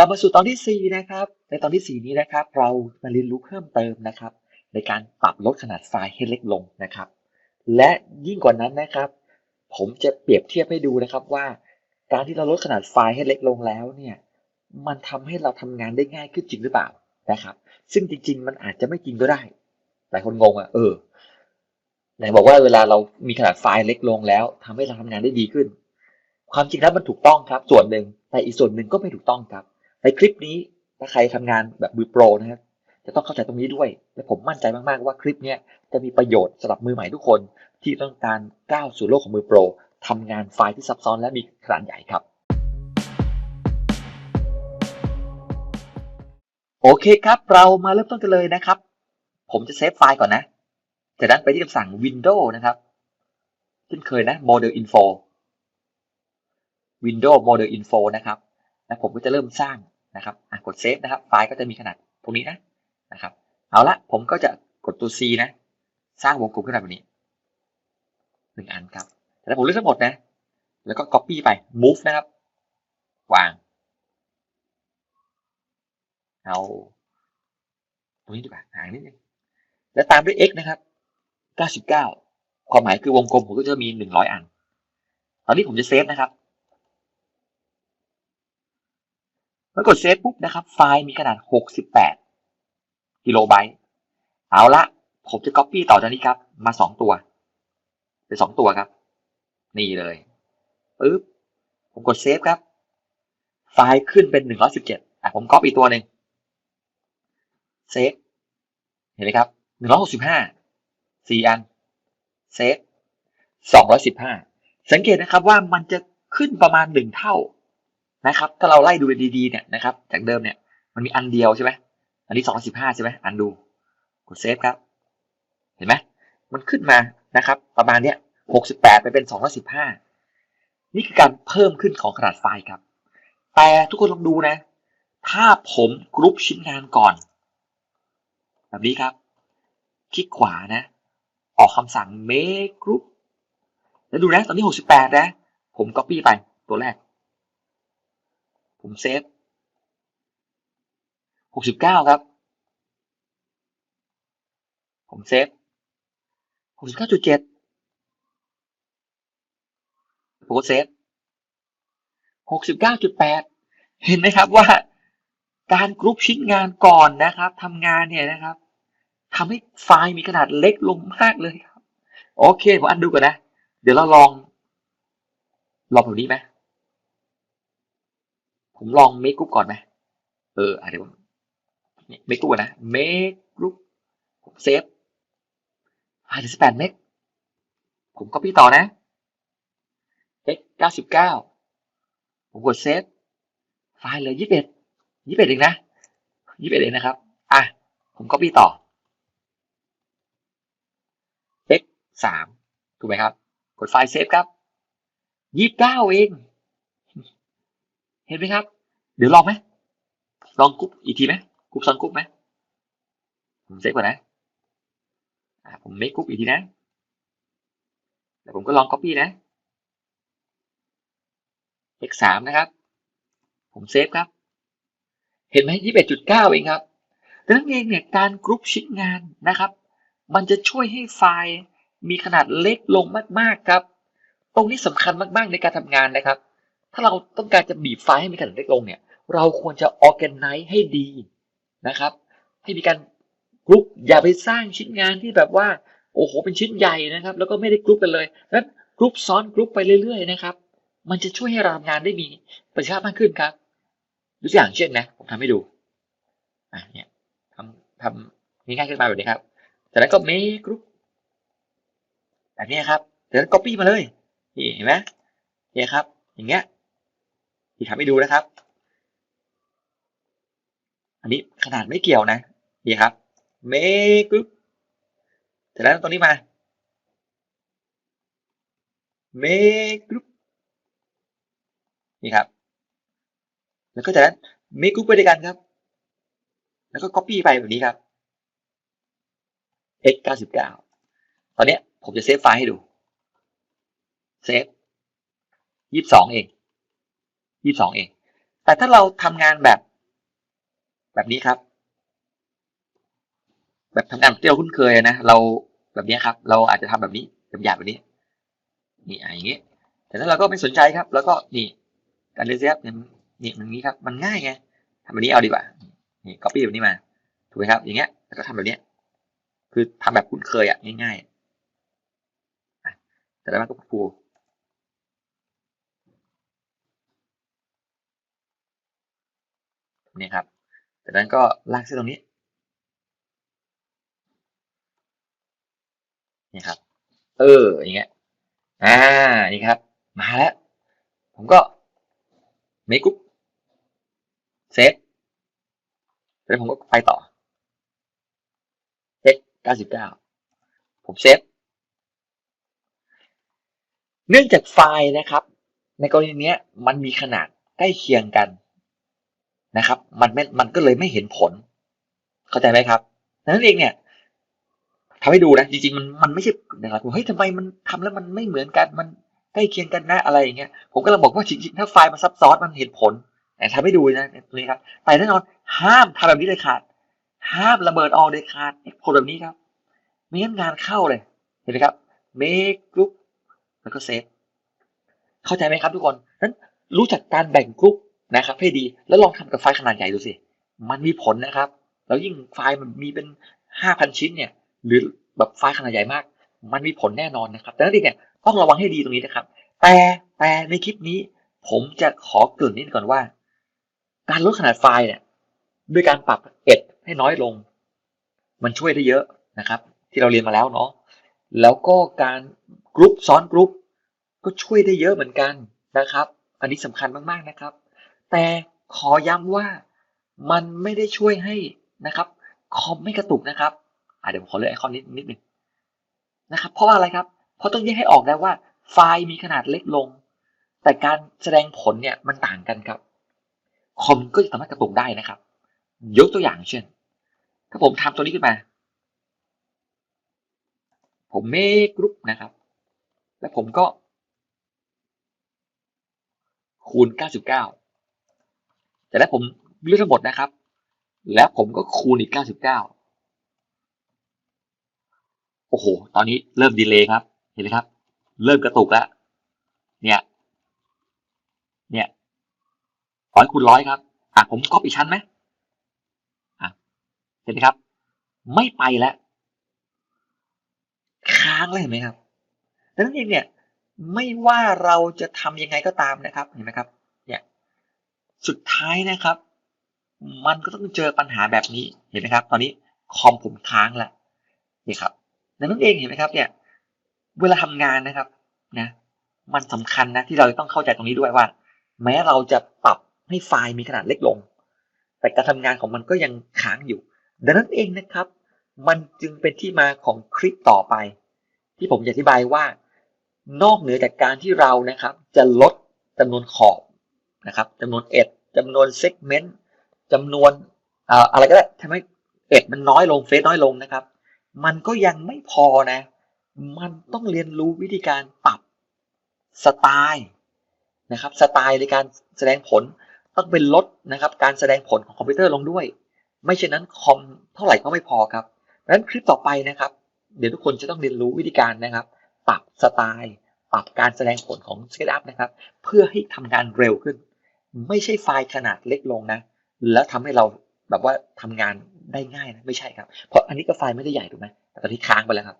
ลับมาสู่ตอนที่ 4 นะครับ ในตอนที่ 4 นี้นะครับ เรามาเรียนรู้เพิ่มเติมนะครับ ในการปรับลดขนาดไฟล์ให้เล็กลงนะครับ และยิ่งกว่านั้นนะครับ ผมจะเปรียบเทียบให้ดูนะครับว่า การที่เราลดขนาดไฟล์ให้เล็กลงแล้วเนี่ยมันทำให้เราทำงานได้ง่ายขึ้นจริงหรือเปล่านะครับ ซึ่งจริง ๆ มันอาจจะไม่จริงก็ได้หลายคนงงอะเออไหนบอกว่าเวลาเรามีขนาดไฟล์เล็กลงแล้วทำให้เราทำงานได้ดีขึ้น ความจริงแล้วมันถูกต้องครับ ส่วนหนึ่งแต่อีกส่วนหนึ่งก็ไม่ถูกต้องครับ ในคลิปนี้ถ้าใครทำงานแบบมือโปรนะครับจะต้องเข้าใจตรงนี้ด้วย และผมมั่นใจมากๆว่าคลิปนี้จะมีประโยชน์สำหรับมือใหม่ทุกคน ที่ต้องการก้าวสู่โลกของมือโปรทำงานไฟล์ที่ซับซ้อนและมีขนาดใหญ่ครับ โอเคครับ เรามาเริ่มต้นกันเลยนะครับ ผมจะเซฟไฟล์ก่อนนะจากนั้นไปที่คำสั่ง Windows นะครับเช่นเคยนะ Model Info Windows Model Info นะครับ แล้วผมก็จะเริ่มสร้าง นะครับอะกดเซฟนะครับ ไฟล์ก็จะมีขนาดตรงนี้นะนะครับ เอาละผมก็จะกดตัว C นะ สร้างวงกลมขึ้นมาแบบนี้หนึ่งอันครับแล้วผมเลือกทั้งหมดนะ แล้วก็ Copy ไป Move นะครับ วาง เอาตรงนี้ดีกว่าห่างนิดนึงแล้วตามด้วย x นะครับ 99 ความหมายคือวงกลมผมก็จะมี 100 อัน ตอนนี้ผมจะเซฟนะครับ เมื่อกดเซฟปุ๊บนะครับ ไฟล์มีขนาด 68 กิโลไบต์ เอาละ ผมจะ Copy ต่อจากนี้ครับ มา 2 ตัวเป็น2ตัวครับ นี่เลยปึ๊บ ผมกดเซฟครับ ไฟล์ขึ้นเป็น 117อะผม Copy อีกตัวหนึ่งเซฟ เห็นไหมครับ 165 4 อัน เซฟ 215 สังเกตนะครับว่ามันจะขึ้นประมาณ 1 เท่า นะครับ ถ้าเราไล่ดูดีๆเนี่ยนะครับ จากเดิมเนี่ยมันมีอันเดียวใช่ไหมอันนี้215ใช่ไหมอันดูกดเซฟครับ เห็นไหมมันขึ้นมานะครับ ประมาณเนี้ย68ไปเป็น215นี่คือการเพิ่มขึ้นของขนาดไฟล์ครับ แต่ทุกคนลองดูนะ ถ้าผมกรุ๊ปชิ้นงานก่อน แบบนี้ครับ คลิกขวานะ ออกคำสั่ง make group แล้วดูนะ ตอนนี้ 68 นะ ผม copy ไปตัวแรก ผมเซฟ69ครับ ผมเซฟ69.7ผมก็เซฟ69.8เห็นไหมครับว่าการกรุ๊ปชิ้นงานก่อนนะครับทำงานเนี่ยนะครับทำให้ไฟล์มีขนาดเล็กลงมากเลยครับ โอเค ผมอันดูก่อนนะ เดี๋ยวเราลอง ลองแบบนี้ไหม ผมลองเมคกรุ๊ปก่อนไหมเออเดี๋ยวเมคกรุ๊ปนะเมคกรุ๊ปผมเซฟห้าสิบแปดเมกผมก็พี่ต่อนะ x เก้าสิบเก้าผมกดเซฟไฟล์เลยยี่สิบเอ็ดยี่สิบเอ็ดเองนะยี่สิบเอ็ดเองนะครับ อะ ผมก็พี่ต่อ x สามถูกไหมครับ กดไฟล์เซฟครับยี่สิบเก้าเอง เห็นไหมครับ เดี๋ยวลองไหมลองกรุ๊ปอีกทีไหมกรุ๊ปซ้อนกรุ๊ปไหมผมเซฟก่อนนะอะผมเมคกรุ๊ปอีกทีนะแล้วผมก็ลอง copy นะ x 3นะครับ ผมเซฟครับ เห็นไหม21.9เองครับดังนั้นเองเนี่ยการกรุ๊ปชิ้นงานนะครับ มันจะช่วยให้ไฟล์มีขนาดเล็กลงมากๆครับ ตรงนี้สำคัญมากๆในการทำงานนะครับ ถ้าเราต้องการจะบีบไฟล์ให้มีขนาดเล็กลงเนี่ย เราควรจะ organize ให้ดีนะครับ ให้มีการกรุ๊ปอย่าไปสร้างชิ้นงานที่แบบว่า โอ้โห เป็นชิ้นใหญ่นะครับ แล้วก็ไม่ได้กรุ๊ปกันเลยนั้นกรุ๊ปซ้อนกรุ๊ปไปเรื่อยๆนะครับ มันจะช่วยให้เราทำงานได้มีประสิทธิภาพมากขึ้นครับยกตัวอย่างเช่นนะ ผมทำให้ดูอะเนี่ยทำทำง่ายๆขึ้นมาแบบนี้ครับจากนั้นก็ make group แบบนี้ครับจากนั้น copy มาเลยนี่เห็นไหมเนี่ยครับ อย่างเงี้ย ที่ทำให้ดูนะครับ อันนี้ขนาดไม่เกี่ยวนะ นี่ครับ make group จากนั้นตรงนี้มา make group นี่ครับ แล้วก็จากนั้น make group ไปด้วยกันครับ แล้วก็ copy ไปแบบนี้ครับ x 99ตอนนี้ผมจะเซฟไฟล์ให้ดู เซฟ 22 เอง 22เอง แต่ถ้าเราทำงานแบบ แบบนี้ครับ แบบทำงานที่เราคุ้นเคยนะ เราแบบนี้ครับ เราอาจจะทำแบบนี้แบบหยาบแบบนี้ นี่อะอย่างนี้ แต่ถ้าเราก็ไม่สนใจครับ แล้วก็นี่ การเรียนเซฟเนี่ยนี่มันนี้ครับ มันง่ายไงทำแบบนี้เอาดีกว่า นี่ copy แบบนี้มา ถูกไหมครับ อย่างเงี้ยแล้วก็ทำแบบเนี้ย คือทำแบบคุ้นเคยอะง่ายๆแต่แล้วมันก็ นี่ครับจากนั้นก็ลากเส้นตรงนี้นี่ครับ เอออย่างเงี้ยอ่านี่ครับ มาแล้ว ผมก็เมกุ๊ปเซฟแล้วผมก็ไปต่อเช็ค99ผมเซฟเนื่องจากไฟล์นะครับ ในกรณีนี้มันมีขนาดใกล้เคียงกัน นะครับ มันไม่มันก็เลยไม่เห็นผล เข้าใจไหมครับนั้นเองเนี่ยทำให้ดูนะจริงๆมันมันไม่ใช่นะครับเฮ้ยทำไมมันทำแล้วมันไม่เหมือนกันมันใกล้เคียงกันนะอะไรอย่างเงี้ยผมก็เลยบอกว่าจริงๆถ้าไฟล์มันซับซ้อนมันเห็นผลแต่ทำให้ดูนะตรงนี้ครับแต่แน่นอนห้ามทำแบบนี้เลยขาด ห้ามระเบิดออกเด็ดขาดผลแบบนี้ครับไม่งั้นงานเข้าเลยเห็นไหมครับ make group แล้วก็เซฟเข้าใจไหมครับทุกคนนั้นรู้จักการแบ่งกรุ๊ป นะครับให้ดีแล้วลองทำกับไฟล์ขนาดใหญ่ดูสิ มันมีผลนะครับ แล้วยิ่งไฟล์มันมีเป็นห้าพันชิ้นเนี่ย หรือแบบไฟล์ขนาดใหญ่มาก มันมีผลแน่นอนนะครับแต่นั้นเองเนี่ยต้องระวังให้ดีตรงนี้นะครับ แต่แต่ในคลิปนี้ ผมจะขอเกริ่นนิดก่อนว่า การลดขนาดไฟล์เนี่ยด้วยการปรับเอ็ดให้น้อยลง มันช่วยได้เยอะนะครับ ที่เราเรียนมาแล้วเนาะแล้วก็การกรุ๊ปซ้อนกรุ๊ปก็ช่วยได้เยอะเหมือนกันนะครับ อันนี้สำคัญมากๆนะครับ แต่ขอย้ำว่ามันไม่ได้ช่วยให้นะครับคอมไม่กระตุกนะครับอะเดี๋ยวผมขอเลือกไอคอนนิดนิดนึงนะครับเพราะว่าอะไรครับ เพราะต้องแยกให้ออกได้ว่าไฟล์มีขนาดเล็กลง แต่การแสดงผลเนี่ยมันต่างกันครับ คอมก็จะสามารถกระตุกได้นะครับ ยกตัวอย่างเช่น ถ้าผมทำตัวนี้ขึ้นมา ผมเมคกรุ๊ปนะครับ แล้วผมก็ คูณ 99 แต่แล้วผมเลือกทั้งหมดนะครับ แล้วผมก็คูณอีก 99 โอ้โห ตอนนี้เริ่มดีเลย์ครับ เห็นไหมครับ เริ่มกระตุกแล้ว เนี่ย เนี่ยร้อยคูณร้อยครับ อะ ผมก๊อปอีกชั้นไหมอะ เห็นไหมครับ ไม่ไปแล้ว ค้างเลยเห็นไหมครับดังนั้นเองเนี่ย ไม่ว่าเราจะทำยังไงก็ตามนะครับ เห็นไหมครับ สุดท้ายนะครับ มันก็ต้องเจอปัญหาแบบนี้เห็นไหมครับ ตอนนี้คอมผมค้างแล้วนี่ครับดังนั้นเองเห็นไหมครับเนี่ยเวลาทำงานนะครับนะมันสำคัญนะที่เราต้องเข้าใจตรงนี้ด้วยว่า แม้เราจะปรับให้ไฟล์มีขนาดเล็กลง แต่การทำงานของมันก็ยังค้างอยู่ ดังนั้นเองนะครับ มันจึงเป็นที่มาของคลิปต่อไป ที่ผมจะอธิบายว่า นอกเหนือจากการที่เรานะครับ จะลดจำนวนขอบ นะครับจำนวนเอ็ดจำนวนเซกเมนต์จำนวนอะไรก็ได้ทำให้เอ็ดมันน้อยลงเฟสน้อยลงนะครับ มันก็ยังไม่พอนะ มันต้องเรียนรู้วิธีการปรับสไตล์นะครับสไตล์ในการแสดงผลต้องเป็นลดนะครับการแสดงผลของคอมพิวเตอร์ลงด้วย ไม่เช่นนั้นคอมเท่าไหร่ก็ไม่พอครับดังนั้นคลิปต่อไปนะครับ เดี๋ยวทุกคนจะต้องเรียนรู้วิธีการนะครับ ปรับสไตล์ ปรับการแสดงผลของ SketchUp นะครับ เพื่อให้ทำงานเร็วขึ้น ไม่ใช่ไฟล์ขนาดเล็กลงนะ แล้วทำให้เราแบบว่าทำงานได้ง่ายนะไม่ใช่ครับ เพราะอันนี้ก็ไฟล์ไม่ได้ใหญ่ถูกไหมแต่ตอนนี้ค้างไปแล้วครับ